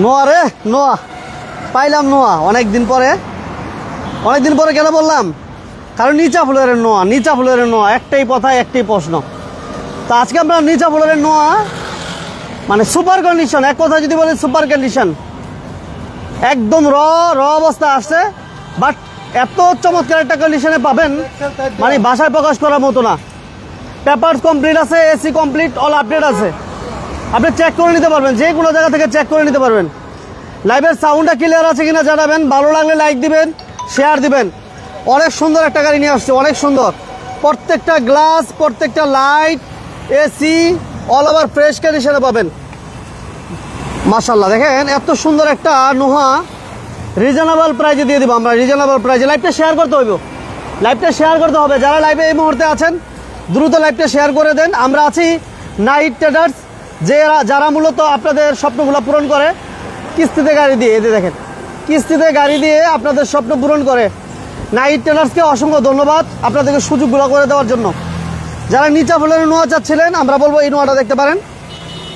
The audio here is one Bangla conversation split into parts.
নোয়া রে, নোয়া। পাইলাম নোয়া অনেক দিন পরে। অনেক দিন পরে কেন বললাম? কারণ নিচা ফুলের নোয়া, নিচা ফুলের নোয়া, একটাই কথা, একটাই প্রশ্ন। তো আজকে আমরা নিচা ফ্লোরের নোয়া মানে সুপার কন্ডিশন, এক কথা যদি বলি সুপার কন্ডিশন, একদম র র অবস্থা আসছে, বাট এত চমৎকার একটা কন্ডিশনে পাবেন মানে বাসায় প্রকাশ করার মতো না। পেপার কমপ্লিট আছে, এসি কমপ্লিট, অল আপডেট আছে। আপনি চেক করে নিতে পারবেন, যে কোনো জায়গা থেকে চেক করে নিতে পারবেন। লাইভের সাউন্ডটা ক্লিয়ার আছে কিনা জানাবেন, ভালো লাগলে লাইক দিবেন শেয়ার দিবেন। অনেক সুন্দর একটা গাড়ি নিয়ে আসছে, অনেক সুন্দর। প্রত্যেকটা গ্লাস প্রত্যেকটা light AC all over fresh কন্ডিশনে পাবেন। মাশাল্লাহ দেখেন, এত সুন্দর একটা নোহা রিজনেবল প্রাইজে দিয়ে দিব আমরা রিজনেবল প্রাইজে লাইভটা শেয়ার করতে হইব। লাইভটা শেয়ার করতে হবে। যারা লাইভে এই মুহূর্তে আছেন, দ্রুত লাইভটা শেয়ার করে দেন। আমরা আছি নাইট ট্রেডার্স যে যারা মূলত আপনাদের স্বপ্নগুলো পূরণ করে, কিস্তিতে গাড়ি দিয়ে এতে দেখেন, কিস্তিতে গাড়ি দিয়ে আপনাদের স্বপ্ন পূরণ করে। নাইট ট্রেডার্সকে অসংখ্য ধন্যবাদ আপনাদেরকে সুযোগগুলো করে দেওয়ার জন্য। যারা নিচা ফুলের নোয়া চাচ্ছিলেন, আমরা বলব এই নোয়াটা দেখতে পারেন।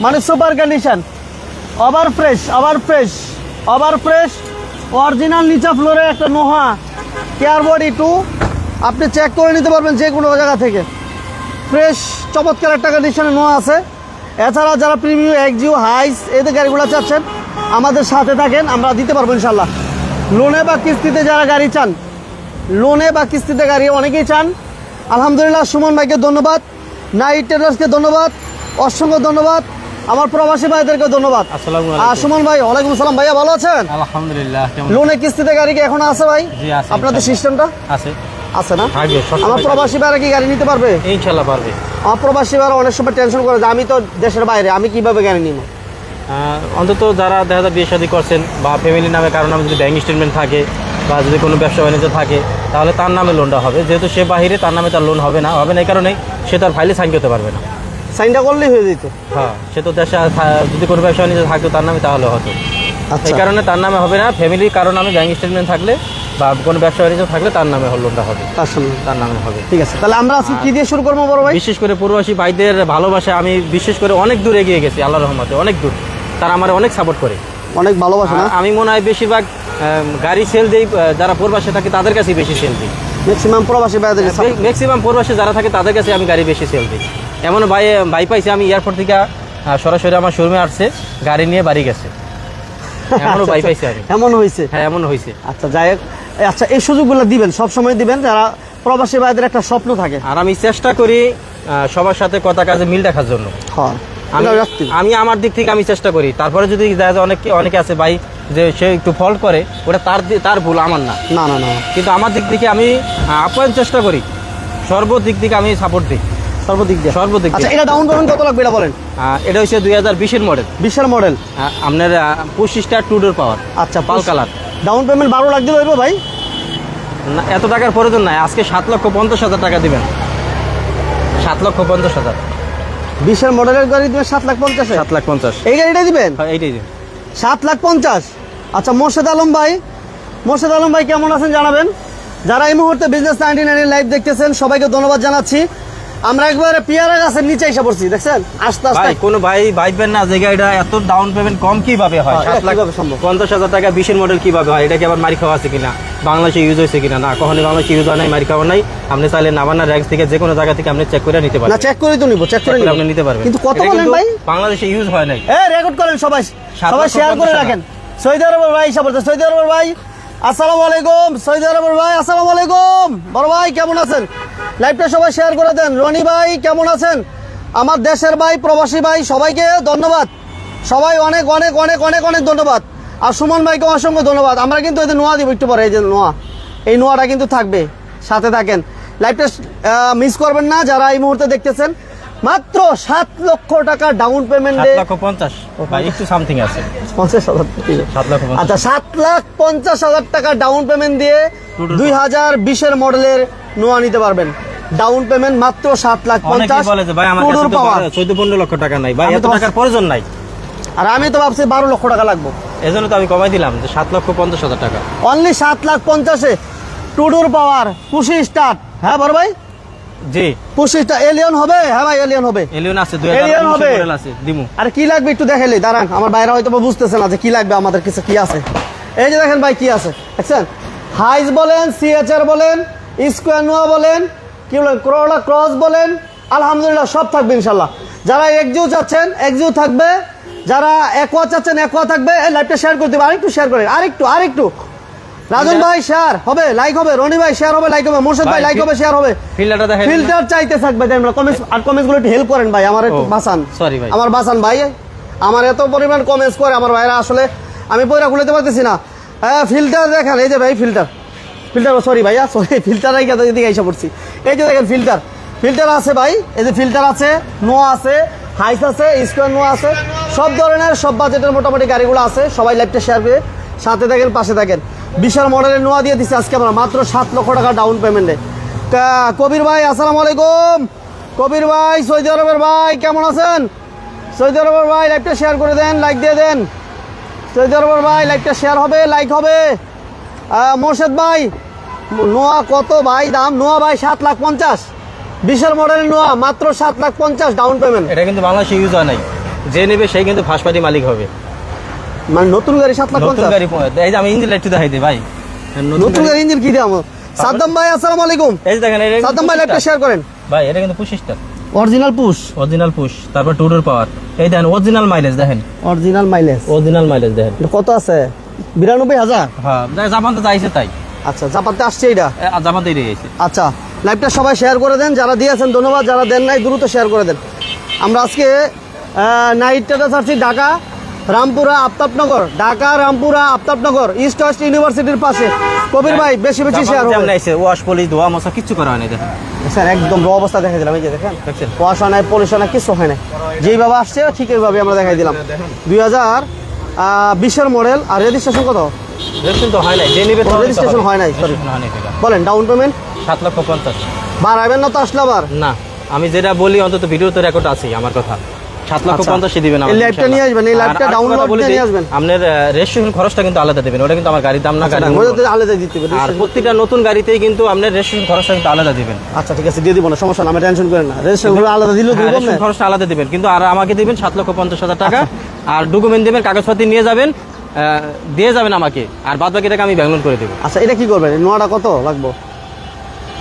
মানে super condition. Over fresh over fresh over fresh. Original নিচা ফ্লোরে একটা নোহা কেয়ার বডি টু আপনি চেক করে নিতে পারবেন যে কোনো জায়গা থেকে। ফ্রেশ চমৎকার একটা কন্ডিশনে নোয়া আছে। এছাড়া যারা প্রিমিয়াম এক্সিও হাইস এদের গাড়িগুলো চাচ্ছেন আমাদের সাথে থাকেন আমরা দিতে পারব ইনশাল্লাহ লোনে বা কিস্তিতে যারা গাড়ি চান লোনে বা কিস্তিতে গাড়ি অনেকেই চান আলহামদুলিল্লাহ সুমন ভাইকে ধন্যবাদ নাইট ট্রেডার্সকে ধন্যবাদ অসংখ্য ধন্যবাদ আমার প্রবাসী ভাইদেরকে ধন্যবাদ। আর সুমন ভাই ওয়ালাইকুম আসসালাম ভাইয়া ভালো আছেন? আলহামদুলিল্লাহ কেমন লোনে কিস্তিতে গাড়ি কি এখনও আছে ভাই? জি, আছে, আপনাদের সিস্টেমটা? আছে। আছে না? আমার প্রবাসী ভাইরা কি গাড়ি নিতে পারবে? ইনশাল্লাহ পারবে। আমার প্রবাসী অনেক সময় টেনশন করে যে আমি তো দেশের বাইরে আমি কীভাবে জ্ঞান নিব? অন্তত যারা দেখা যায় বিয়ে শাদী করছেন বা ফ্যামিলির নামে কারও নামে যদি ব্যাংক স্টেটমেন্ট থাকে বা যদি কোনো ব্যবসা বাণিজ্য থাকে তাহলে তার নামে লোনটা হবে। যেহেতু সে বাহিরে তার নামে তার লোন হবে না। হবে না এই কারণে সে তার ফাইলে সাইন করতে পারবে না। সাইনটা করলেই হয়ে যেত। হ্যাঁ সে তো দেশে যদি কোনো ব্যবসা বাণিজ্য থাকতো তার নামে তাহলে হতো। আচ্ছা। এই কারণে তার নামে হবে না। ফ্যামিলির কারও নামে ব্যাংক স্টেটমেন্ট থাকলে বা কোনো ব্যবসা বাণিজ্য থাকলে তার নামে লোনটা হবে। আসলে তার নামে হবে। ঠিক আছে তাহলে আমরা আজকে কি দিয়ে শুরু করব বড় ভাই? বিশেষ করে ভাইদের ভালোবাসায় আমি বিশেষ করে অনেক দূর এগিয়ে গেছি আল্লাহ রহমতে অনেক দূর। তারা আমার অনেক সাপোর্ট করে। অনেক ভালোবাসে আমি মনে হয় বেশিরভাগ গাড়ি সেল দিই যারা পূর্বাসে থাকে তাদের কাছেই বেশি সেল দিই। ম্যাক্সিমাম প্রবাসী ভাইদের ম্যাক্সিমাম পূর্বাসে যারা থাকে তাদের কাছে আমি গাড়ি বেশি সেল দিই। এমন ভাই ভাই পাইছি আমি এয়ারপোর্ট থেকে সরাসরি আমার শোরুমে আসছে গাড়ি নিয়ে বাড়ি গেছে। এমনও ভাই পাইছি আমি। এমন হয়েছে হ্যাঁ এমন হয়েছে আচ্ছা যাই হোক। আচ্ছা এই সুযোগগুলো দিবেন সব সময় দিবেন যারা প্রবাসী ভাইদের একটা স্বপ্ন থাকে। আর আমি চেষ্টা করি সবার সাথে কথা কাজে মিল রাখার জন্য। হ্যাঁ আমি আমার দিক থেকে আমি চেষ্টা করি। তারপরে যদি দেখা যায় অনেকে অনেকে আছে ভাই যে সে একটু ফল্ট করে ওটা তার তার ভুল আমার না। না না না। কিন্তু আমার দিক থেকে আমি আপ্যায়ন চেষ্টা করি। সর্বদিক থেকে আমি সাপোর্ট দিই। সর্বদিক দিয়ে। সর্বদিক আচ্ছা এটা ডাউন পেমেন্ট কত লাগবে এটা বলেন? এটা হচ্ছে দুই হাজার বিশের মডেল বিশের মডেল আপনার পঁচিশ স্টার টু ডোর পাওয়ার আচ্ছা পাল কালার ডাউন পেমেন্ট বারো লাখ দিলে হইব ভাই? না এত টাকার প্রয়োজন নাই। আজকে সাত লক্ষ পঞ্চাশ হাজার টাকা দেবেন। সাত লক্ষ পঞ্চাশ হাজার। বিশের মডেলের গাড়ি দিবেন সাত লাখ পঞ্চাশ? সাত লাখ পঞ্চাশ। এই গাড়িটা দিবেন? হ্যাঁ, এইটাই দিন। সাত লাখ পঞ্চাশ। আচ্ছা মোর্শেদ আলম ভাই মোর্শেদ আলম ভাই কেমন আছেন জানাবেন? যারা এই মুহূর্তে বিজনেস নাইনটি নাইনের লাইভ দেখতেছেন সবাইকে ধন্যবাদ জানাচ্ছি। আমরা একবারে পিয়ারা গাছের নিচে এসে পড়ছি দেখছেন? আস্তে আস্তে। ভাই কোনো ভাই ভাইবেন না যে গাড়িটা এত ডাউন পেমেন্ট কম কীভাবে হয়? হ্যাঁ, সাত লাখ সম্ভব? পঞ্চাশ হাজার টাকা বিশের মডেল কীভাবে হয়? এটা কি আবার মারি খাওয়া আছে কিনা? বাংলাদেশে ইউজ হয়েছে কিনা? না কখনই বাংলাদেশে ইউজ হয় নাই মারি খাওয়া নাই। আপনি চাইলে নাবানা র্যাঙ্ক থেকে যে কোনো জায়গা থেকে আপনি চেক করে নিতে না চেক করে তো নিবো চেক করে আপনি নিতে পারবেন। কিন্তু কত বলেন ভাই? বাংলাদেশে ইউজ হয় নাই। এ রেকর্ড করেন সবাই। সবাই শেয়ার করে রাখেন। সৌদি আরবের ভাই করতে সৌদি আরবের ভাই আসসালামু আলাইকুম। সৌদি আরবের ভাই আসসালামু আলাইকুম। বড় ভাই কেমন আছেন? লাইভটা সবাই শেয়ার করে দেন। রনি ভাই কেমন আছেন? আমার দেশের ভাই প্রবাসী ভাই সবাইকে ধন্যবাদ। সবাই অনেক অনেক অনেক অনেক অনেক ধন্যবাদ। আর সুমন ভাইকে অসংখ্য ধন্যবাদ। আমরা কিন্তু এদের নোয়া দিব একটু পরে এই যে নোয়া। এই নোয়াটা কিন্তু থাকবে সাথে থাকেন। লাইভটা মিস করবেন না যারা এই মুহূর্তে দেখতেছেন। মাত্র সাত লক্ষ টাকা ডাউন পেমেন্টে একটু সামথিং আছে। পঞ্চাশ হাজার আচ্ছা সাত লাখ পঞ্চাশ হাজার টাকা ডাউন পেমেন্ট দিয়ে দুই হাজার বিশের মডেলের নোয়া নিতে পারবেন। ডাউন পেমেন্ট মাত্র সাত লাখ পঞ্চাশ। চোদ্দ পনেরো লক্ষ টাকা নাই। ভাই এত টাকার প্রয়োজন নাই। আর আমি তো ভাবছি বারো লক্ষ টাকা লাগবে। এজন্য তো আমি কমাই দিলাম যে সাত লক্ষ পঞ্চাশ হাজার টাকা। অনলি সাত লাখ পঞ্চাশে টুডুর পাওয়ার পুশি স্টার্ট। হ্যাঁ বড় ভাই? জি। এলিয়ন হবে? হ্যাঁ ভাই এলিয়ন হবে। এলিয়ন আছে Alien হবে? আছে দিমু। আর কি লাগবে একটু দেখাইলে? দাঁড়ান আমার বাইরে হয়তো বুঝতেছে না যে কি লাগবে আমাদের কাছে কি আছে। এই যে দেখেন ভাই কি আছে। দেখছেন? হাইস বলেন সিএচআর বলেন স্কোয়ার নোয়া বলেন কি বলেন ক্রোলা ক্রস বলেন আলহামদুলিল্লাহ সব থাকবে ইনশাল্লাহ যারা একজিও চাচ্ছেন একজিও থাকবে। যারা একোয়া চাচ্ছেন একোয়া থাকবে। এই লাইভটা শেয়ার করে দেবে আরেকটু শেয়ার করে আরেকটু আরেকটু। রাজন ভাই শেয়ার হবে লাইক হবে রনি ভাই শেয়ার হবে লাইক হবে মোর্শেদ ভাই লাইক হবে শেয়ার হবে। ফিল্টারটা দেখেন ফিল্টার চাইতে থাকবে দেন কমেন্টস আর কমেন্টসগুলো একটু হেল্প করেন ভাই আমার একটু বাঁচান। sorry ভাই। আমার বাঁচান ভাই আমার এত পরিমাণ কমেন্টস করে আমার ভাইরা আসলে আমি পয়রা খুলেতে পারতেছি না। হ্যাঁ ফিল্টার দেখেন এই যে ভাই ফিল্টার ফিল্টার সরি ভাইয়া সরি ফিল্টার রাই কথা এদিকে এসে পড়ছি। এই যে দেখেন ফিল্টার ফিল্টার আছে ভাই, এই যে ফিল্টার আছে নো আছে হাইস আছে স্কোয়ার নো আছে, সব ধরনের, সব বাজেটের মোটামুটি গাড়িগুলো আছে, সবাই লাইভটা শেয়ার করে সাথে থাকেন, পাশে থাকেন। বিশাল মডেলের নোয়া দিয়ে দিচ্ছে আজকে আমরা, মাত্র সাত লক্ষ টাকা ডাউন পেমেন্টে কবির ভাই, আসসালামু আলাইকুম। কবির ভাই, সৌদি আরবের ভাই, কেমন আছেন? সৌদি আরবের ভাই লাইভটা শেয়ার করে দেন লাইক দিয়ে দেন। সৌদি আরবের ভাই লাইভটা শেয়ার হবে লাইক হবে। মোর্শেদ ভাই নোয়া কত ভাই? দাম নোয়া ভাই সাত লাখ পঞ্চাশ। বিশাল মডেল নোয়া মাত্র সাত লাখ পঞ্চাশ ডাউন পেমেন্ট এটা কিন্তু বাংলাদেশে ইউজ হয় নাই। যে নেবে সেই কিন্তু ফার্স্ট পার্টি মালিক হবে। মানে নতুন গাড়ি সাত লাখ নতুন পঞ্চাশ? গাড়ি এই যে আমি ইঞ্জিন একটু দেখাই দিই ভাই। নতুন গাড়ি। ইঞ্জিন কি দাম সাদ্দাম ভাই আসসালামু আলাইকুম। এই যে দেখেন এটা সাদ্দাম ভাই পুশটা। শেয়ার করেন। ভাই এটা কিন্তু পুশিসটা অরিজিনাল পুশ অরিজিনাল পুশ তারপর টুডোর পাওয়ার এই দেখেন অরিজিনাল মাইলেজ দেখেন। অরিজিনাল মাইলেজ অরিজিনাল মাইলেজ দেখেন। কত আছে? বিরানব্বই হাজার? হ্যাঁ জাপান তো চাইছে তাই। আচ্ছা জাপাতে আসছে এটা এ, আর জাপান তো এড়িয়ে গেছে। আচ্ছা লাইভটা সবাই শেয়ার করে দেন যারা দিয়েছেন ধন্যবাদ যারা দেন নাই দ্রুত শেয়ার করে দেন। আমরা আজকে নাইটটাতে ছাড়ছি ঢাকা রামপুরা আফতাবনগর। ঢাকা রামপুরা আফতাবনগর ইস্ট ওয়েস্ট ইউনিভার্সিটির পাশে। কবির ভাই বেশি বেশি শেয়ার হবে। ওয়াশ পলিশ ধোয়া মশা কিচ্ছু করা হয় না দেখেন। স্যার একদম র অবস্থা দেখা দিলাম এই যে দেখেন। দেখছেন? কুয়াশা নাই পলিউশন নাই কিছু হয় না যেইভাবে আসছে ঠিক এইভাবে আমরা দেখাই দিলাম। দুই হাজার বিশের মডেল আর রেজিস্ট্রেশন কত? রেজিস্ট্রেশন তো হয় নাই যে নেবে ও, হয় নাই, এটা। বলেন ডাউন পেমেন্ট সাত লক্ষ পঞ্চাশ। বাড়াবেন না তো আসলে আবার? না আমি যেটা বলি অন্তত ভিডিও তো রেকর্ড আছে আমার কথা। সাত লক্ষ আচ্ছা। পঞ্চাশে দিবেন এই live-টা নিয়ে আসবেন, এই live-টা নিয়ে আসবেন। আপনার রেজিস্ট্রেশন খরচটা কিন্তু আলাদা দেবেন ওটা কিন্তু আমার গাড়ির দাম না গাড়ি আলাদা দিতে হবে আর প্রত্যেকটা নতুন গাড়িতেই কিন্তু আপনার রেজিস্ট্রেশন খরচটা কিন্তু আলাদা দিবেন। আচ্ছা ঠিক আছে দিয়ে দিব না সমস্যা না আমি টেনশন করেন না। রেজিস্ট্রেশন আলাদা দিলেও দিব রেজিস্ট্রেশন খরচটা আলাদা দিবেন কিন্তু আর আমাকে দিবেন সাত লক্ষ পঞ্চাশ হাজার টাকা। আর ডকুমেন্ট দেবেন কাগজপাতি নিয়ে যাবেন দিয়ে যাবেন আমাকে আর বাদ বাকি টাকা আমি ব্যাংলোন করে দেবো। আচ্ছা এটা কি করবেন? নোয়াটা কত লাগবো?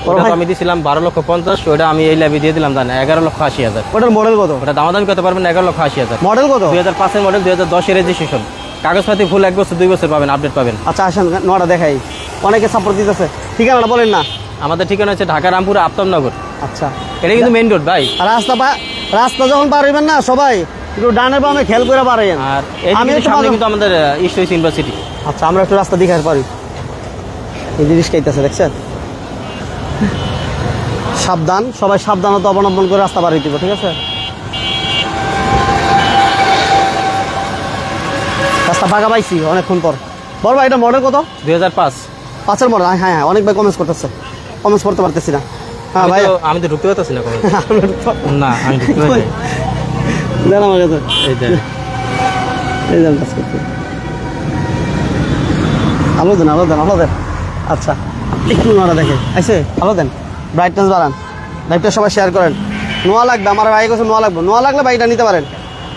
ওটা আমি দিয়েছিলাম বারো লক্ষ পঞ্চাশ ওটা আমি এই ল্যাবে দিয়ে দিলাম জানেন এগারো লক্ষ আশি হাজার। ওটার মডেল কত? ওটা দামাদামি করতে পারবেন এগারো লক্ষ আশি হাজার। মডেল কত? দুই হাজার পাঁচের মডেল দুই হাজার দশের রেজিস্ট্রেশন কাগজপাতি ফুল এক বছর দুই বছর পাবেন আপডেট পাবেন। আচ্ছা আসেন নোয়াটা দেখাই। অনেকে সাপোর্ট দিতেছে। ঠিকানাটা বলেন না। আমাদের ঠিকানা হচ্ছে ঢাকা রামপুর আফতাবনগর আচ্ছা। এটা কিন্তু মেইন রোড ভাই। রাস্তা রাস্তা যখন পার হইবেন না সবাই একটু ডানে বামে খেয়াল করে পারেন আর আমি সামনে কিন্তু আমাদের ইস্ট ইউনিভার্সিটি আচ্ছা আমরা একটু রাস্তা দেখাতে পারি। এই জিনিস খাইতেছে দেখছেন? সাবধান সবাই সাবধানতা অবলম্বন করে রাস্তা হইতে হবে, ঠিক আছে? রাস্তা ফাঁকা পাইছি অনেকক্ষণ পর। বড় ভাই এটা মডেল কত? দুই হাজার পাঁচ। পাঁচের মডেল হ্যাঁ হ্যাঁ অনেক ভাই কমেন্টস করতেছে। কমেন্টস করতে পারতেছি না। হ্যাঁ ভাই। আমি তো ঢুকতে পারতেছি না না আমি ঢুকতে পারি নাই। আমার কাছে। এই যে এই দেন আলো দেন আলো দেন আলো দেন। আচ্ছা। একটু নোয়ারা দেখে আইসে ভালো দেন। ব্রাইটনেস বাড়ান। লাইভটা সবাই শেয়ার করেন। নোয়া লাগবে আমার ভাই কাছে নোয়া লাগবে। নোয়া লাগলে বাইকটা নিতে পারেন।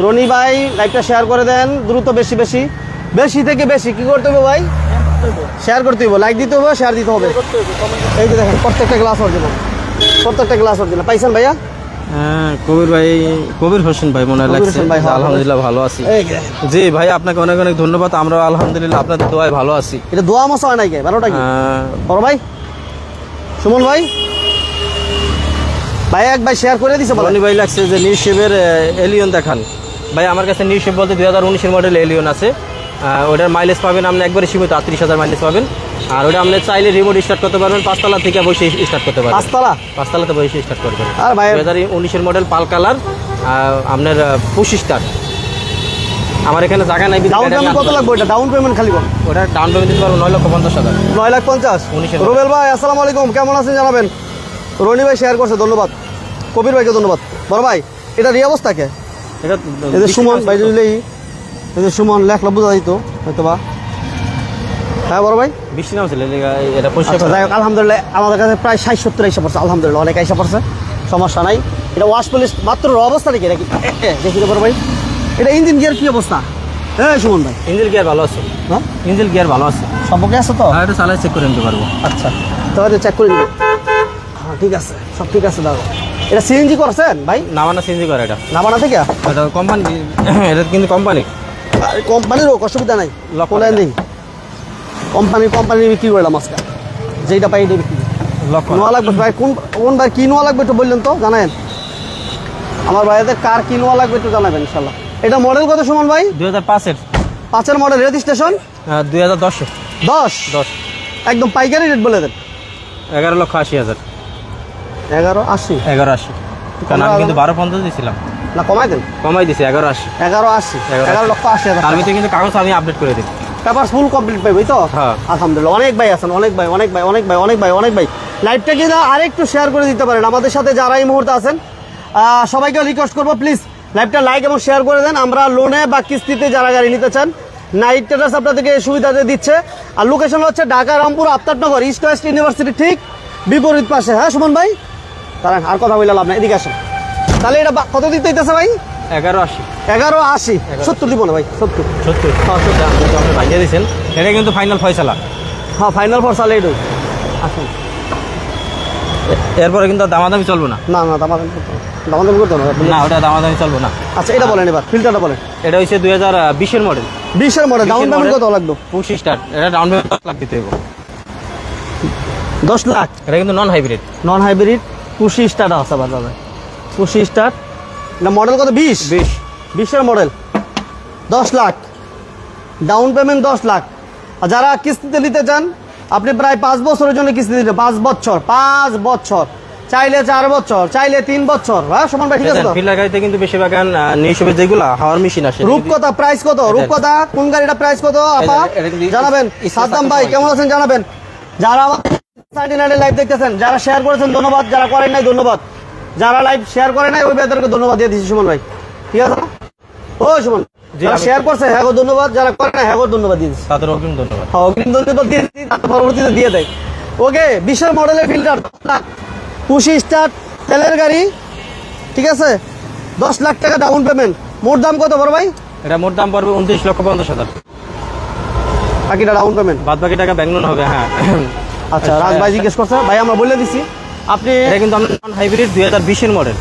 রনি ভাই লাইভটা শেয়ার করে দেন দ্রুত বেশি বেশি। বেশি থেকে বেশি কি করতে হবে ভাই? শেয়ার করতে হবে লাইক দিতে হবে শেয়ার দিতে হবে। এই যে দেখেন প্রত্যেকটা গ্লাস অর্জন প্রত্যেকটা গ্লাস অর্জন পাইছেন ভাইয়া? হ্যাঁ কবির ভাই কবির হোসেন ভাই মনে লাগছে। হ্যাঁ, আলহামদুলিল্লাহ ভালো আছি। জি ভাই আপনাকে অনেক অনেক ধন্যবাদ। আমরা আলহামদুলিল্লাহ আপনাদের দোয়ায় ভালো আছি। এটা দোয়া মশা হয় কি? বড় ভাই? সুমন ভাই? ভাই এক ভাই শেয়ার করে দিছে বলেন। ভাই লাগছে যে নিউ শেপের এলিয়ন দেখান। ভাই আমার কাছে নিউ শেপ বলতে দুই হাজার উনিশের মডেল এলিয়ন আছে। ওটার মাইলেজ পাবেন আপনি একবারে সীমিত আটত্রিশ হাজার মাইলেজ পাবেন। আর ওটা আপনি চাইলে রিমোট স্টার্ট করতে পারবেন পাঁচতলা থেকে বসে স্টার্ট করতে পারবেন। পাঁচতলা? পাঁচতলাতে বসে স্টার্ট করবেন। আর ভাই হাজার উনিশের মডেল পাল কালার আপনার পঁচিশ স্টার আমার এখানে জায়গা নাই ডাউন পেমেন্ট কত লাগবে? এটা ডাউন পেমেন্ট খালি কোন ওটা ডাউন পেমেন্ট দিতে পারব নয় লক্ষ পঞ্চাশ হাজার। নয় লাখ পঞ্চাশ? উনিশের রুবেল ভাই আসসালামু আলাইকুম। কেমন আছেন জানাবেন? রনি ভাই শেয়ার করছে ধন্যবাদ। কবির ভাইকে ধন্যবাদ। বড় ভাই এটা রি অবস্থা কে? এটা সুমন ভাই দিলেই এই যে সুমন লেখলা বোঝা দিত হয়তো বা হ্যাঁ বড় ভাই? বৃষ্টি নামছিল এই এটা আচ্ছা যাই হোক আলহামদুলিল্লাহ আমাদের কাছে প্রায় ষাট সত্তর এসে পড়ছে আলহামদুলিল্লাহ অনেক এসে পড়ছে সমস্যা নাই। এটা ওয়াশ পলিশ মাত্র অবস্থা নাকি? নাকি দেখি বড় ভাই। এটা ইঞ্জিন গিয়ার কি অবস্থা? হ্যাঁ সুমন ভাই। ইঞ্জিন গিয়ার ভালো আছে। হ্যাঁ? ইঞ্জিল গিয়ার ভালো আছে। সম্পর্কে আছে তো? আর এটা চালাই চেক করে নিতে পারব। আচ্ছা তবে চেক করে নিবে। হ্যাঁ ঠিক আছে সব ঠিক আছে দাদা। এটা সিএনজি করছেন ভাই? নামানা সিএনজি করে এটা। নামানা থেকে? এটা কোম্পানি এটা কিন্তু কোম্পানি কোম্পানিরও অসুবিধা নাই। লক নেই কোম্পানি কোম্পানি বিক্রি করলাম আজকে। যেটা পাই এটা বিক্রি নোয়া লাগবে ভাই? কোন কোন ভাই কি নোয়া লাগবে একটু বললেন তো জানেন? আমার ভাইদের কার কি নোয়া লাগবে একটু জানাবেন ইনশাল্লাহ এটা মডেল কত সুমন ভাই? দুই হাজার পাঁচের। পাঁচের মডেল রেজিস্ট্রেশন দুই হাজার দশের দশ? দশ। একদম পাইকারি রেট বলে দেন। এগারো লক্ষ আশি হাজার। এগারো আশি? এগারো আশি। কারণ আমি কিন্তু বারো পঞ্চাশ দিয়েছিলাম না কমাই দেন। কমাই দিছি এগারো আশি। এগারো আশি। এগারো এগারো লক্ষ আশি হাজার তার ভিতরে কিন্তু কাগজ আমি আপডেট করে দিই। পেপার ফুল কমপ্লিট পাইবই তো? হ্যাঁ। আলহামদুলিল্লাহ অনেক ভাই আছেন অনেক ভাই অনেক ভাই অনেক ভাই অনেক ভাই অনেক ভাই। লাইভটা কিন্তু আরেকটু শেয়ার করে দিতে পারেন। আমাদের সাথে যারা এই মুহূর্তে আছেন সবাইকে রিকোয়েস্ট করব প্লিজ লাইভটা লাইক এবং শেয়ার করে দেন। আমরা লোনে বা কিস্তিতে যারা গাড়ি নিতে চান নাইট ট্রেডার্স আপনাদেরকে এই সুবিধাটা দিচ্ছে। আর লোকেশন হচ্ছে Dhaka Rampura Aftabnagar East West University ঠিক বিপরীত পাশে। হ্যাঁ সুমন ভাই? দাঁড়ান আর কথা বললাম না এদিকে আসেন। তাহলে এটা কত দিতে হইতেছে ভাই? এগারো আশি। এগারো আশি। সত্তর দিব না ভাই সত্তর। সত্যি আপনি ভাঙিয়ে দিয়েছেন এটা কিন্তু ফাইনাল ফয়সালা। হ্যাঁ ফাইনাল আসুন। এরপরে কিন্তু দামাদামি চলবে না। না না দামাদামি। দামাদামি করতে হবে না। ওটা দামাদামি চলবে না। আচ্ছা এটা বলেন এবার ফিল্টারটা বলেন। এটা হচ্ছে দুই হাজার বিশের মডেল বিশের মডেল ডাউন পেমেন্ট। কত লাগবে পুশ স্টার্ট এটা ডাউন পেমেন্ট দশ লাখ দিতে হবে দশ লাখ? এটা কিন্তু non hybrid non hybrid push start আছে আবার দাদা পুশি স্টার না মডেল কত? বিশ? বিশ। বিশের মডেল দশ লাখ। ডাউন পেমেন্ট দশ লাখ। আর যারা কিস্তিতে নিতে চান আপনি প্রায় পাঁচ বছরের জন্য কিস্তি দিতে পাঁচ বছর পাঁচ বছর। চাইলে চার বছর চাইলে তিন বছর। হ্যাঁ সমান ভাই ঠিক আছে তো? ফিল্ডার গাড়িতে কিন্তু বেশিরভাগ নিউশপের যেগুলো হাওয়ার মেশিন আসে। রূপকথা প্রাইস কত? রূপকথা কোন গাড়িটা প্রাইস কত? আপা জানাবেন। সাদ্দাম ভাই কেমন আছেন? জানাবেন। যারা সাইডে লাইভ দেখতেছেন যারা শেয়ার করেছেন ধন্যবাদ। যারা করেন নাই ধন্যবাদ। যারা লাইভ শেয়ার করে নাই ওই বেদেরকে ধন্যবাদ দিয়ে দিচ্ছি সুমন ভাই। ঠিক আছে না? ও সুমন যারা শেয়ার করছে হ্যাঁ ধন্যবাদ যারা করে না হ্যাঁ ধন্যবাদ দিয়ে দিচ্ছি তাদের অগ্রিম ধন্যবাদ। হ্যাঁ অগ্রিম ধন্যবাদ দিয়ে দিচ্ছি তারপর পরবর্তীতে দিয়ে দেয়। ওকে বিশাল মডেলের ফিল্টার পুশি স্টার্ট তেলের গাড়ি ঠিক আছে? দশ লাখ টাকা ডাউন পেমেন্ট মোট দাম কত বড় ভাই? এটা মোট দাম পড়বে উনত্রিশ লক্ষ পঞ্চাশ হাজার। বাকিটা ডাউন পেমেন্ট বাদ বাকি টাকা ব্যাংক লোন হবে হ্যাঁ। আচ্ছা রাজ ভাই জিজ্ঞেস করছে ভাই আমরা বলে দিছি আপনি এটা কিন্তু হাইব্রিড দুই হাজার বিশের মডেল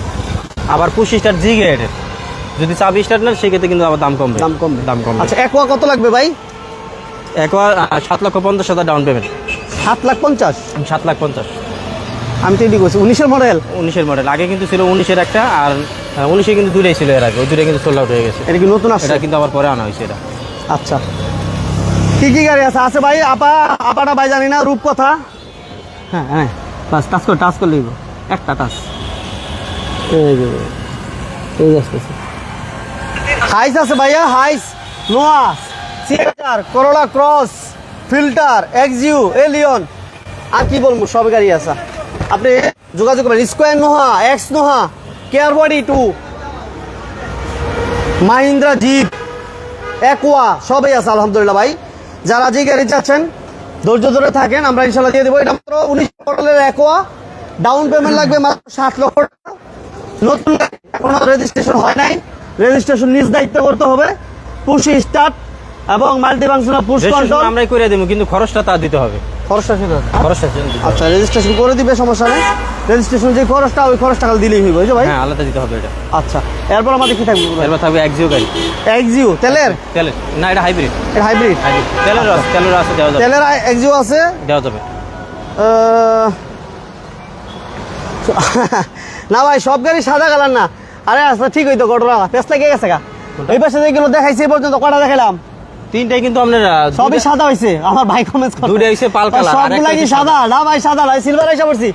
আবার পুশ স্টার্ট জি গ্রেডের যদি চাবি স্টার নেন সেক্ষেত্রে কিন্তু আবার দাম কমবে। দাম কমবে। দাম কমবে। আচ্ছা একোয়া কত লাগবে ভাই? আহ, সাত লক্ষ পঞ্চাশ হাজার ডাউন পেমেন্ট সাত লাখ পঞ্চাশ? সাত লাখ পঞ্চাশ। আমি তো এটি করছি উনিশের মডেল উনিশের মডেল আগে কিন্তু ছিল উনিশের একটা আর উনিশে কিন্তু দুটাই ছিল এর আগে। ওই দুটাই কিন্তু সোল্ড আউট হয়ে গেছে। এটা কি নতুন আসছে? এটা কিন্তু আবার পরে আনা হয়েছে এটা। আচ্ছা। কি কি গাড়ি আছে? আছে ভাই আপা আপাটা ভাই জানি না রূপ কথা হ্যাঁ হ্যাঁ। বাস, টাচ করে টাচ করে লিখব একটা টাচ। এই যে আসতেছে। হাইস আছে ভাইয়া Hiace Noah CHR Corolla Cross Fielder Axio Allion আর কি বলব, সব গাড়ি আছে। আপনি যোগাযোগ করবেন Esquire Noah X Noah care body two Mahindra jeep Aqua সবই আছে, আলহামদুলিল্লাহ ভাই। যারা যে গাড়ি চাচ্ছেন ধৈর্য ধরে থাকেন, আমরা ইনশাল্লাহ দিয়ে দেবো। এটা মাত্র উনিশ মডেলের একোয়া। ডাউন পেমেন্ট লাগবে মাত্র সাত লক্ষ টাকা। নতুন এখনও রেজিস্ট্রেশন হয় নাই। রেজিস্ট্রেশন নিজ দায়িত্ব করতে হবে। পুশি স্টার্ট এবং মাল্টিফাংশনাল পুশ Registration কন্ট্রোল আমরাই করে দেবো কিন্তু খরচটা তার দিতে হবে। খরচটা সেটা খরচটা দিতে আচ্ছা রেজিস্ট্রেশন করে দিবে সমস্যা নেই। রেজিস্ট্রেশন যে খরচটা ওই খরচটা খালি দিলেই হইব বুঝছ ভাই? হ্যাঁ আলাদা দিতে হবে এটা। আচ্ছা এরপর আমাদের কি থাকবে এরপর থাকবে একজিও গাড়ি। এক্সিউ তেলের? তেলের। না এটা হাইব্রিড এটা হাইব্রিড তেলের আছে তেলের আছে দেওয়া যাবে। তেলের এক্সিউ আছে? দেওয়া যাবে। না ভাই সব গাড়ি সাদা কালার না। আরে আচ্ছা ঠিক হইতো ঘটনা পেস গেছে গা। এই পাশে যেগুলো দেখাইছি এই পর্যন্ত কটা দেখালাম তিনটাই কিন্তু আপনার সবই সাদা হয়েছে আমার ভাই কমেন্টস করে দুইটা হইছে পাল কালার, আর সবগুলা কি সাদা? না ভাই সাদা ভাই সিলভার এসে পড়ছি।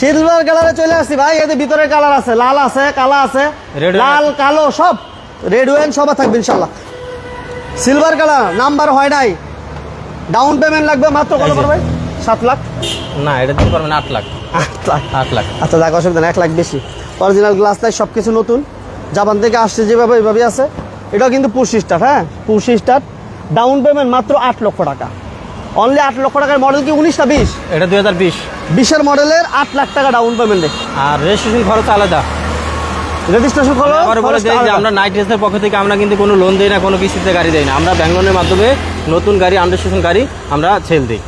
সিলভার কালারে চলে আসছি ভাই এতে ভিতরে কালার আছে লাল আছে কালা আছে লাল কালো সব। রেড ওয়েন সব থাকবে ইনশাল্লাহ। সিলভার কালার নাম্বার হয় নাই। ডাউন পেমেন্ট লাগবে মাত্র কত। পড়বে? সাত লাখ? না এটা দিতে পারবেন আট লাখ। আট লাখ। আট লাখ। আচ্ছা দেখ অসুবিধা এক লাখ বেশি। অরিজিনাল গ্লাস লাইট সব কিছু নতুন। জাপান থেকে আসছে যেভাবে এইভাবে আছে। এটাও কিন্তু পুশি স্টার হ্যাঁ? পুশি স্টার ডাউন পেমেন্ট মাত্র আট লক্ষ টাকা। অনলি আট লক্ষ টাকার মডেল কি উনিশ না বিশ? এটা দুই হাজার বিশ। বিশের মডেলের আট লাখ টাকা ডাউন পেমেন্টে আর রেজিস্ট্রেশন খরচ আলাদা। রেজিস্ট্রেশন আবার বলে যে আমরা নাইট রেসের পক্ষ থেকে আমরা কিন্তু কোনো লোন দেই না কোনো কিস্তিতে গাড়ি দেই না। আমরা ব্যাংক লোনের মাধ্যমে নতুন গাড়ি আন্ডারস্টেশন গাড়ি আমরা সেল দিই।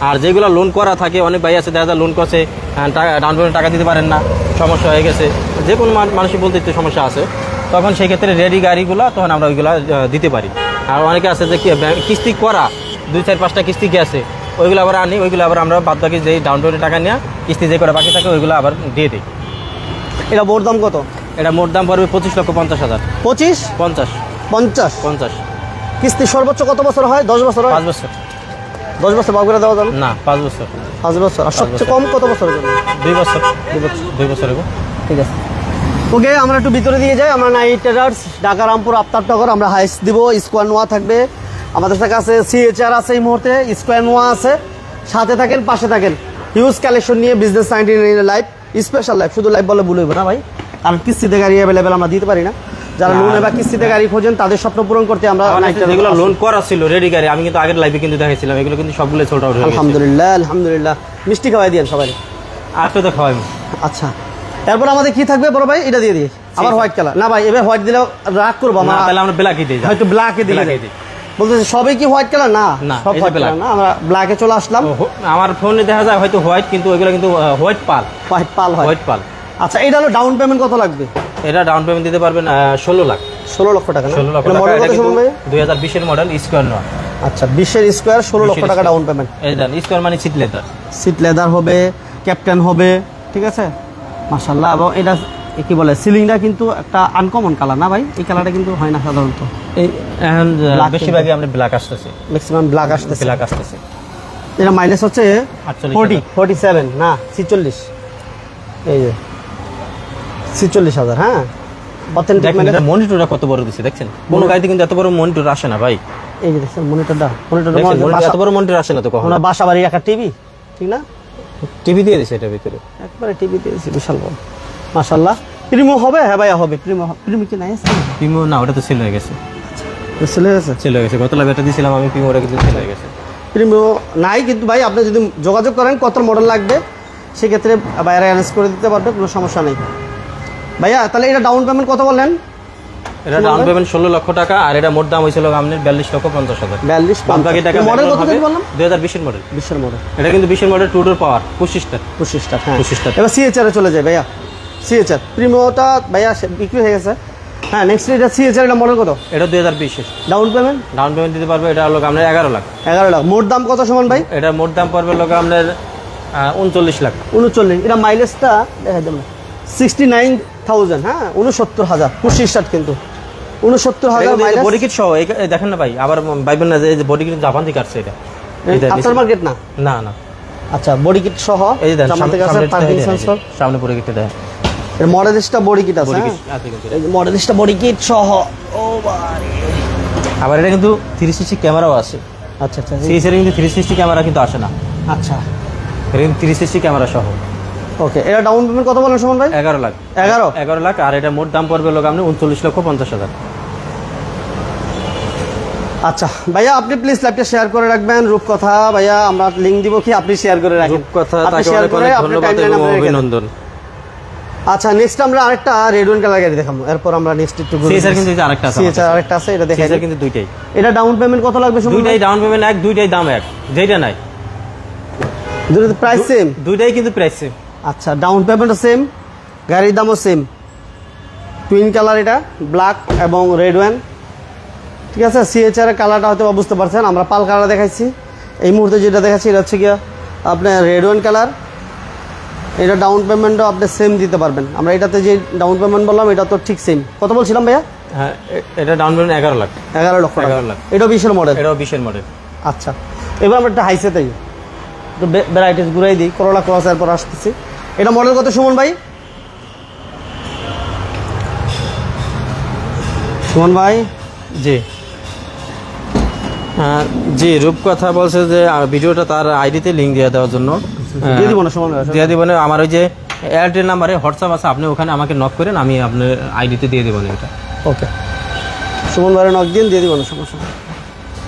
আর যেগুলো লোন করা থাকে অনেক ভাই আছে দেখা যায় লোন করছে ডাউন পেমেন্ট টাকা দিতে পারেন না সমস্যা হয়ে গেছে। যে কোনো মান- মানুষই বলতে একটু সমস্যা আছে। তখন সেই ক্ষেত্রে রেডি গাড়িগুলো তখন আমরা ওইগুলো দিতে পারি। আর অনেকে আছে যে কিস্তি করা দুই চার পাঁচটা কিস্তি কি আছে ওইগুলো আবার আনি ওইগুলো আবার আমরা বাদ বাকি যেই ডাউন পেমেন্ট টাকা নিয়ে কিস্তি যে করে বাকি থাকে ওইগুলো আবার দিয়ে দিই। এটা বোর দাম কত? এটা মোট দাম পড়বে পঁচিশ লক্ষ পঞ্চাশ হাজার। পঁচিশ? পঞ্চাশ। পঞ্চাশ? পঞ্চাশ। কিস্তি সর্বোচ্চ কত বছর হয়? দশ বছর পাঁচ বছর। দশ বছর বাগ করে দেওয়া যাবে? না পাঁচ বছর। পাঁচ বছর। আর সবচেয়ে কম কত বছরের জন্য? দুই বছর। দুই বছর। হবে ঠিক আছে। ওকে আমরা একটু ভিতরে দিয়ে যাই। আমরা নাইট ট্রেডার্স ঢাকা রামপুর আফতার আমরা হাইস দিব। স্কোয়ার নোয়া থাকবে। আমাদের কাছে আছে সিএচআর আছে এই মুহূর্তে। স্কোয়ার নোয়া আছে। সাথে থাকেন পাশে থাকেন। হিউজ কালেকশন নিয়ে business nineteen life special life শুধু লাইফ বলে ভুল হইবে না ভাই। কারণ কিস্তিতে গাড়ি অ্যাভেলেবেল আমরা দিতে পারি না। যারা। লোনে বা কিস্তিতে গাড়ি খোঁজেন তাদের স্বপ্ন পূরণ করতে আমরা যেগুলো লোন করা ছিল রেডি গাড়ি আমি কিন্তু আগের লাইফে কিন্তু দেখাইছিলাম। এগুলো কিন্তু সবগুলো ছোট আলহামদুলিল্লাহ আলহামদুলিল্লাহ। মিষ্টি খাওয়াই দিয়েন সবাই। আর তো খাওয়াই আচ্ছা। এরপর আমাদের কি থাকবে বড় ভাই? এটা দিয়ে দিই। আবার হোয়াইট কালার না ভাই এবার হোয়াইট দিলে রাগ করব তাহলে আমরা ব্ল্যাকই দিই হয়তো। বলতেছে সবই কি হোয়াইট কালার না সব হোয়াইট কালার না আমরা ব্ল্যাকে চলে আসলাম। আমার ফোনে দেখা যায় হয়তো হোয়াইট কিন্তু ওইগুলো কিন্তু হোয়াইট পাল হোয়াইট পাল হয়। হোয়াইট পাল আচ্ছা এটা হলো ডাউন পেমেন্ট কত লাগবে? এটা ডাউন পেমেন্ট দিতে পারবেন ষোলো লাখ। ষোলো লক্ষ টাকা ষোলো লক্ষ মডেল কত শুনুন ভাই দুই হাজার বিশের মডেল স্কোয়ার নয়। আচ্ছা বিশের স্কোয়ার ষোলো লক্ষ টাকা ডাউন পেমেন্ট স্কোয়ার মানে সিট লেদার সিট লেদার হবে ক্যাপ্টেন হবে ঠিক আছে? মাশাল্লাহ এবং এটা কি বলে সিলিংটা কিন্তু একটা আনকমন কালার না ভাই? এই কালারটা কিন্তু হয় না সাধারণত। এই এখন বেশিরভাগই আমরা ব্ল্যাক আসতেছে। ম্যাক্সিমাম ব্ল্যাক আসতেছে। ব্ল্যাক আসতেছে। এটা মাইলেজ হচ্ছে 48 ফোর্টি ফোর্টি সেভেন না ছিচল্লিশ। এই যে ছিচল্লিশ হাজার হ্যাঁ? অথেন্টিক এটা মনিটরটা কত বড় দিছে দেখছেন? কোন গাড়িতে কিন্তু এত বড় মনিটর আসে না ভাই। এই যে দেখছেন মনিটরটা দেখছেন, মনিটর monitor এত বড় মনিটর আসে না তো কখনো। বাসা বাড়ির একটা টিভি ঠিক না? টিভি দিয়ে দিছে এটা ভিতরে। একবারে টিভি দিয়েছি বিশাল বড়। মাশাল্লাহ প্রিমো হবে? হ্যাঁ ভাইয়া হবে। প্রিমো প্রিমো কি নাই আছে? পিমো না ওটা তো সেল হয়ে গেছে। সেল হয়ে গেছে? সেল হয়ে গেছে। গত লাভ এটা দিয়েছিলাম আমি পিমো ওটা কিন্তু সেল হয়ে গেছে। প্রিমো নাই কিন্তু ভাই আপনি যদি যোগাযোগ করেন কত মডেল লাগবে সেক্ষেত্রে বাইরে অ্যারেঞ্জ করে দিতে পারবে কোনো সমস্যা নেই। ভাইয়া তাহলে এটা ডাউন পেমেন্ট কত বললেন? এটা ডাউন পেমেন্ট ষোলো লক্ষ টাকা আর এটা মোট দাম হয়েছিল আপনার বিয়াল্লিশ লক্ষ পঞ্চাশ হাজার। বিয়াল্লিশ বাকি টাকা মডেল কত বললাম? দুই হাজার বিশের মডেল বিশ্বের মডেল এটা কিন্তু বিশের মডেল টু ডোর পাওয়ার পঁচিশটা পঁচিশটা হ্যাঁ। পঁচিশটা। এবার সিএচআরে চলে যায় ভাইয়া। সিএচআর প্রিমিওটা ভাইয়া বিক্রি হয়ে গেছে। হ্যাঁ নেক্সট এটা সিএচআর এটা মডেল কত? এটা দুই হাজার বিশের। ডাউন পেমেন্ট ডাউন পেমেন্ট দিতে পারবে এটা হলো আপনার এগারো লাখ। এগারো লাখ। মোট দাম কত সমান ভাই? এটা মোট দাম পড়বে লোক আপনার উনচল্লিশ লাখ। উনচল্লিশ। এটা মাইলেজটা দেখা যাবে সিক্সটি নাইন থাউজেন্ড হ্যাঁ উনসত্তর হাজার। পঁচিশ ষাট কিন্তু। উনসত্তর হাজার বডি কিট সহ দেখেন না ভাই আবার ভাইবেন না যে বডি কিট জাপান থেকে আসছে এটা। আফটার মার্কেট না? না না। আচ্ছা বডি কিট সহ এই দেন পার্কিং দেন, সেন্সর সামনে বডি কিটটা দেয় এর মডেলিস্টটা বডি কিট আছে এই যে মডেলিস্টটা বডি কিট সহ। ও আবার এটা কিন্তু থ্রি সিক্সটি ক্যামেরাও আছে। আচ্ছা আচ্ছা। সিএসের কিন্তু থ্রি সিক্সটি ক্যামেরা কিন্তু আসে না। আচ্ছা। এটা কিন্তু থ্রি সিক্সটি ক্যামেরা সহ ওকে এটা ডাউন পেমেন্ট কত বলেন সুমন ভাই? এগারো লাখ। এগারো? এগারো লাখ আর এটা মোট দাম পড়বে লোক আপনি উনচল্লিশ লক্ষ পঞ্চাশ হাজার। আচ্ছা ভাইয়া আপনি প্লিজ লাইভটা শেয়ার করে রাখবেন রূপকথা ভাইয়া আমরা লিংক দিব কি? আপনি শেয়ার করে রাখেন। কথা আপনি তাকে share করে। অভিনন্দন। আচ্ছা নেক্সট আমরা আরেকটা রেড ওয়ান কালার গাড়ি দেখাবো। এরপর আমরা নেক্সট একটু সিএসআর কিন্তু আরেকটা আছে সিএচআর আরেকটা আছে এটা দেখে সিএসআর কিন্তু দুইটাই। এটা ডাউন পেমেন্ট কত লাগবে সুমন দুইটাই ডাউন পেমেন্ট এক দুইটাই দাম এক। যেটা নাই। দুটো প্রাইস সেম দুইটাই কিন্তু প্রাইস সেম আচ্ছা ডাউন পেমেন্টও সেম গাড়ির দামও সেম টুইন কালার এটা ব্ল্যাক এবং রেড ওয়ান ঠিক আছে সিএচআর কালারটা হয়তো বা বুঝতে পারছেন আমরা পাল কালার দেখাচ্ছি এই মুহূর্তে যেটা দেখাচ্ছি এটা হচ্ছে গিয়া আপনার রেড ওয়ান কালার এটা ডাউন পেমেন্টও আপনি সেম দিতে পারবেন। আমরা এটাতে যে ডাউন পেমেন্ট বললাম এটা তো ঠিক সেম কত বলছিলাম ভাইয়া? হ্যাঁ এটা ডাউন পেমেন্ট এগারো লাখ। এগারো লক্ষ এগারো লাখ। এটাও বিশের মডেল এটাও বিশের মডেল আচ্ছা এবার আমরা একটা হাইসে তাই একটু ভ্যারাইটিস ঘুরাই দিই। করোলা ক্রস এরপর আসতেছি। এটা মডেল কত সুমন ভাই? সুমন ভাই? জি। হ্যাঁ, জি রূপকথা বলছে যে ভিডিওটা তার আইডিতে লিঙ্ক দিয়ে দেওয়ার জন্য। দিয়ে দিব না সুমন ভাই দিয়ে দিব না আমার ওই যে এয়ারটেল নাম্বারে হোয়াটসঅ্যাপ আছে আপনি ওখানে আমাকে নক করেন আমি আপনার আইডিতে দিয়ে দেবো না এটা। ওকে সুমন ভাইয়ের নক দিন দিয়ে দিব না সমস্যা।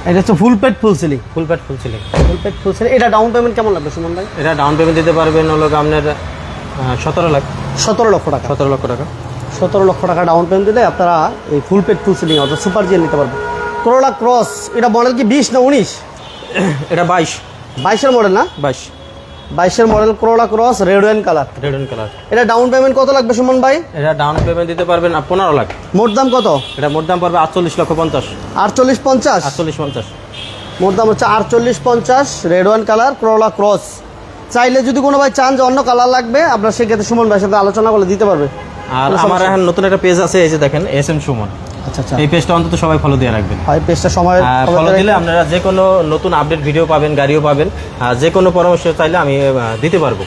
এটা হচ্ছে full paid full ceiling full paid full ceiling full paid full ceiling এটা ডাউন পেমেন্ট কেমন লাগবে সুমন ভাই? এটা ডাউন পেমেন্ট দিতে পারবেন হলো আপনার সতেরো লাখ। সতেরো লক্ষ টাকা। সতেরো লক্ষ টাকা। সতেরো লক্ষ টাকা ডাউন পেমেন্ট দিলে আপনারা এই ফুল পেড ফুল সিলিং অর্থাৎ সুপার জিএল নিতে পারবেন। করোলা ক্রস এটা মডেল কি বিশ না উনিশ? এটা বাইশ। বাইশের মডেল না? বাইশ। বাইশের model Corolla Cross red wine colour red and colour এটা ডাউন পেমেন্ট কত লাগবে সুমন ভাই? এটা ডাউন পেমেন্ট দিতে পারবেন পনেরো লাখ। মোট দাম কত? এটা মোট দাম পড়বে আটচল্লিশ লক্ষ পঞ্চাশ। আটচল্লিশ পঞ্চাশ? আটচল্লিশ পঞ্চাশ। মোট দাম হচ্ছে আটচল্লিশ পঞ্চাশ red wine colour Corolla Cross চাইলে যদি কোনো ভাই চান যে অন্য কালার লাগবে আপনার সেক্ষেত্রে সুমন ভাইয়ের সাথে আলোচনা করে দিতে পারবে। আর আমার এখন নতুন একটা পেজ আছে এই যে দেখেন এস এম সুমন আচ্ছা আচ্ছা। এই পেজটা অন্তত সবাই ফলো দিয়ে রাখবেন। হয় পেজটা সময় ফলো দিলে আপনারা যে কোনো নতুন আপডেট ভিডিও পাবেন গাড়িও পাবেন। যে কোনো পরামর্শ চাইলে আমি দিতে পারব।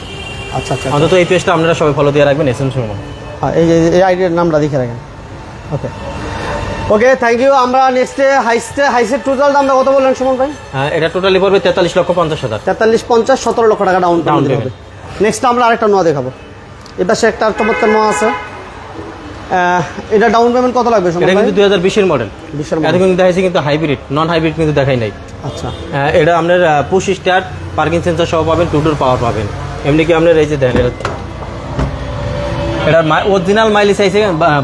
আচ্ছা আচ্ছা অন্তত এই পেজটা আপনারা সবাই ফলো দিয়ে রাখবেন এস এম সুমন এই এই আইডির নামটা লিখে রাখেন। ওকে। ওকে থ্যাংক ইউ আমরা নেক্সটে হাইস্টে হাইসের টোটাল দামটা কত বললেন সুমন ভাই? হ্যাঁ, এটা টোটালি পড়বে তেতাল্লিশ লক্ষ পঞ্চাশ হাজার। তেতাল্লিশ পঞ্চাশ সতেরো লক্ষ টাকা ডাউন হবে। নেক্সট আমরা আরেকটা নোয়া দেখাবো। এটা সে একটা চমৎকার নোয়া আছে। এটা ডাউন পেমেন্ট কত লাগবে এটা কিন্তু দুই হাজার বিশের মডেল বিশের এটা কিন্তু দেখাইছে কিন্তু হাইব্রিড নন হাইব্রিড কিন্তু দেখাই নাই। আচ্ছা। এটা আপনার পুশ স্টার্ট পার্কিং সেন্সর সহ পাবেন টুডোর পাওয়ার পাবেন। এমনি কি আপনার এই যে দেখেন এটা এটার অরিজিনাল মাইলেজ চাইছে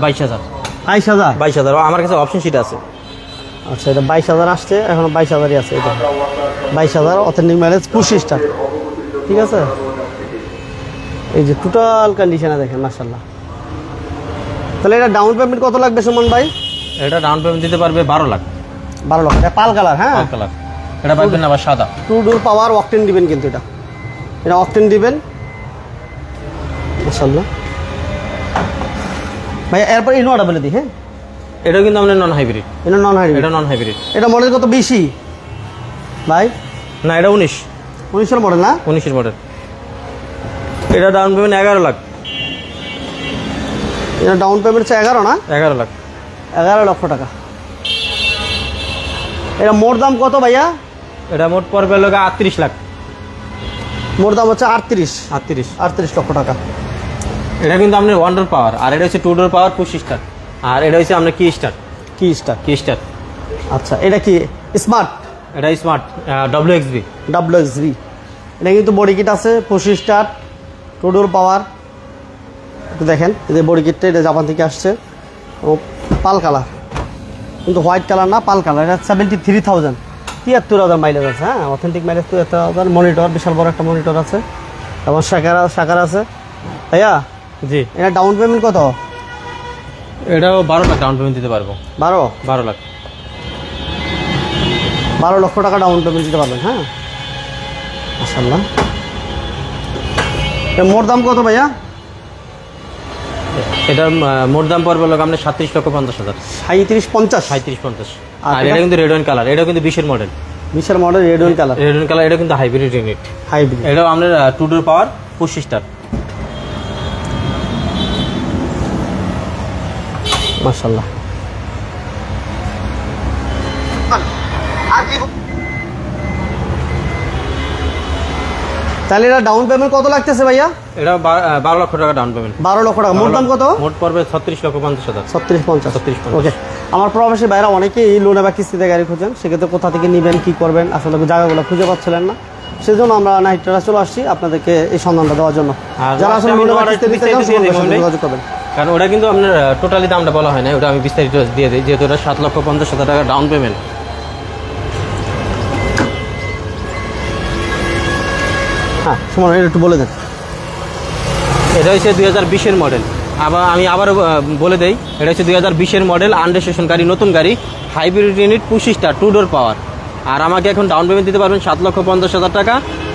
বাইশ হাজার। বাইশ হাজার? বাইশ হাজার আমার কাছে অপশন সিট আছে। আচ্ছা এটা বাইশ হাজার আসছে এখন বাইশ হাজারই আছে এটা বাইশ হাজার অথেন্টিক ম্যারেজ পঁচিশটা ঠিক আছে? এই যে টোটাল কন্ডিশনে দেখেন মার্শাল্লাহ তাহলে এটা ডাউন পেমেন্ট কত লাগবে সুমন ভাই? এটা ডাউন পেমেন্ট দিতে পারবে বারো লাখ। বারো লাখ। এটা পাল কালার হ্যাঁ? পাল কালার এটা পাবেন আবার সাদা। টু ডোর পাওয়ার অকটেন দিবেন কিন্তু এটা। এটা অকটেন দিবেন। ভাই এরপর ইনোয়াটা বলে দিই হ্যাঁ? এটাও কিন্তু আপনার নন হাইব্রিড এটা নন হাইব্রিড এটা নন হাইব্রিড এটা মডেল কত? বেশি ভাই? না এটা উনিশ। উনিশের মডেল না? উনিশের মডেল এটা ডাউন পেমেন্ট এগারো লাখ। এটা ডাউন পেমেন্ট হচ্ছে এগারো না? এগারো লাখ। এগারো লক্ষ টাকা। এটা মোট দাম কত ভাইয়া? এটা মোট পড়বে লোক আটত্রিশ লাখ। মোট দাম হচ্ছে আটত্রিশ। আটত্রিশ। আটত্রিশ লক্ষ টাকা। এটা কিন্তু আপনার ওয়ান্ডার পাওয়ার আর এটা হচ্ছে two door power push start আর এটা হচ্ছে আপনার কি স্টার কি স্টার কি স্টার আচ্ছা এটা কি স্মার্ট এটা smart W X B W X V এটা কিন্তু বডি কিট আছে পঁচিশ স্টার টোডোর পাওয়ার একটু দেখেন এই যে বডি কিটটা এটা জাপান থেকে আসছে। ও পাল কালার। কিন্তু হোয়াইট কালার না পাল কালার। এটা সেভেন্টি থ্রি থাউজেন্ড তিয়াত্তর হাজার মাইলেজ আছে হ্যাঁ? অথেন্টিক মাইলেজ তিয়াত্তর হাজার। মনিটর বিশাল বড় একটা মনিটর আছে। এবং শাকার শাকার আছে। ভাইয়া? জি। এটা ডাউন পেমেন্ট কত? এটাও বারো লাখ ডাউন পেমেন্ট দিতে পারব। বারো? বারো লাখ। বারো লক্ষ টাকা ডাউন পেমেন্ট দিতে পারবেন হ্যাঁ? মাসাল্লাহ মোট দাম কত ভাইয়া? এটার মোট দাম পড়বে লোক আপনার সাতত্রিশ লক্ষ পঞ্চাশ হাজার। সাঁত্রিশ পঞ্চাশ? সাঁত্রিশ পঞ্চাশ। আর এটা? এটা? কিন্তু রেড ওয়ান কালার এটা কিন্তু বিশের মডেল বিশের model red wine colour red wine colour এটা কিন্তু হাইব্রিড ইউনিট হাইব্রিড এটাও আপনার টু ডোর পাওয়ার পঁচিশ স্টার মাসাল্লাহ তাহলে এটা ডাউন পেমেন্ট কত লাগতেছে ভাইয়া? এটা বারো লক্ষ টাকা ডাউন পেমেন্ট বারো লক্ষ টাকা। মোট দাম কত? মোট পড়বে ছত্রিশ লক্ষ পঞ্চাশ হাজার। ছত্রিশ পঞ্চাশ। 36, 50 ওকে আমার প্রবাসী ভাইরা অনেকেই লোনে বা কিস্তিতে গাড়ি খুঁজেন। সেক্ষেত্রে কোথা থেকে নেবেন কি করবেন আসলে জায়গাগুলো খুঁজে পাচ্ছিলেন না। সেজন্য আমরা নাইটটা চলে আসছি আপনাদেরকে এই সন্ধানটা দেওয়ার জন্য। যারা আসলে লোনে বা কিস্তিতে যোগাযোগ করবেন। কারণ ওটা কিন্তু আপনার টোটালি দামটা বলা হয় না। ওটা আমি বিস্তারিত দিয়ে দিই। যেহেতু ওটা সাত লক্ষ পঞ্চাশ হাজার টাকা ডাউন পেমেন্ট হ্যাঁ এটা একটু বলে দেন। এটা হচ্ছে দুই হাজার বিশের মডেল। আবার আমি আবারও বলে দেই, এটা হচ্ছে দুই হাজার বিশের মডেল আন্ডার স্টেশন গাড়ি, নতুন গাড়ি হাইব্রিড ইউনিট পঁচিশটা টু ডোর পাওয়ার আর আমাকে এখন ডাউন পেমেন্ট দিতে পারবেন সাত লক্ষ পঞ্চাশ হাজার টাকা।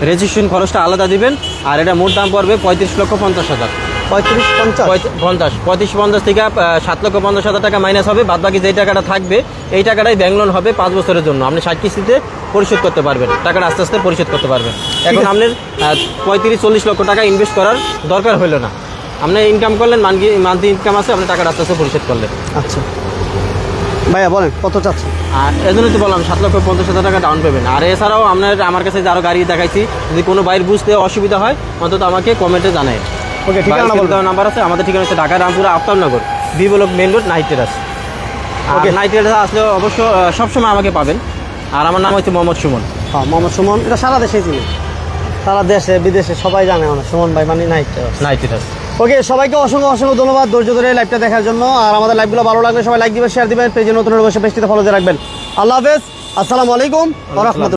রেজিস্ট্রেশন খরচটা আলাদা দিবেন, আর এটা মোট দাম পড়বে পঁয়ত্রিশ লক্ষ পঞ্চাশ হাজার। পঁয়ত্রিশ পঞ্চাশ? পঞ্চাশ। পঁয়ত্রিশ পঞ্চাশ থেকে সাত লক্ষ পঞ্চাশ হাজার টাকা মাইনাস হবে। বাদ বাকি যে টাকাটা থাকবে এই টাকাটাই ব্যাংক লোন হবে পাঁচ বছরের জন্য। আপনি ষাট কিস্তিতে পরিশোধ করতে পারবেন। টাকাটা আস্তে আস্তে পরিশোধ করতে পারবেন। এখন আপনার পঁয়ত্রিশ চল্লিশ লক্ষ টাকা ইনভেস্ট করার দরকার হলো না। আপনি ইনকাম করলেন মান্থলি মান্থলি ইনকাম আছে আপনি টাকাটা আস্তে আস্তে পরিশোধ করলেন। আচ্ছা। ভাইয়া বলেন কত চাচ্ছেন? আর এজন্য তো বললাম সাত লক্ষ পঞ্চাশ হাজার টাকা ডাউন পেমেন্ট আর এছাড়াও আপনার আমার কাছে যে আরও গাড়ি দেখাইছি যদি কোনো বাইর বুঝতে অসুবিধা হয় অন্তত আমাকে কমেন্টে জানায়। ওকে ঠিকানা বলবেন নাম্বার আছে আমাদের ঠিকানা হচ্ছে Dhaka Rampura Aftabnagar. B block main road night terrace. আর Okay. নাইট টেরাস আসলে অবশ্য সবসময় আমাকে পাবেন। আর আমার নাম হচ্ছে মোহাম্মদ সুমন। হ্যাঁ মোহাম্মদ সুমন এটা সারা দেশে চিনি। সারা দেশে বিদেশে সবাই জানে আমার সুমন ভাই মানে নাই নাই ঠিক আছে ওকে সবাইকে অসংখ্য অসংখ্য ধন্যবাদ ধৈর্য ধরে লাইভটা দেখার জন্য। আর আমাদের লাইভগুলো ভালো লাগলে সবাই লাইক দিবেন শেয়ার দিবেন পেজে নতুন বসে পেজটিতে ফলো দিয়ে রাখবেন। আল্লাহ হাফেজ আসসালামু আলাইকুম রহমতুল্লাহ।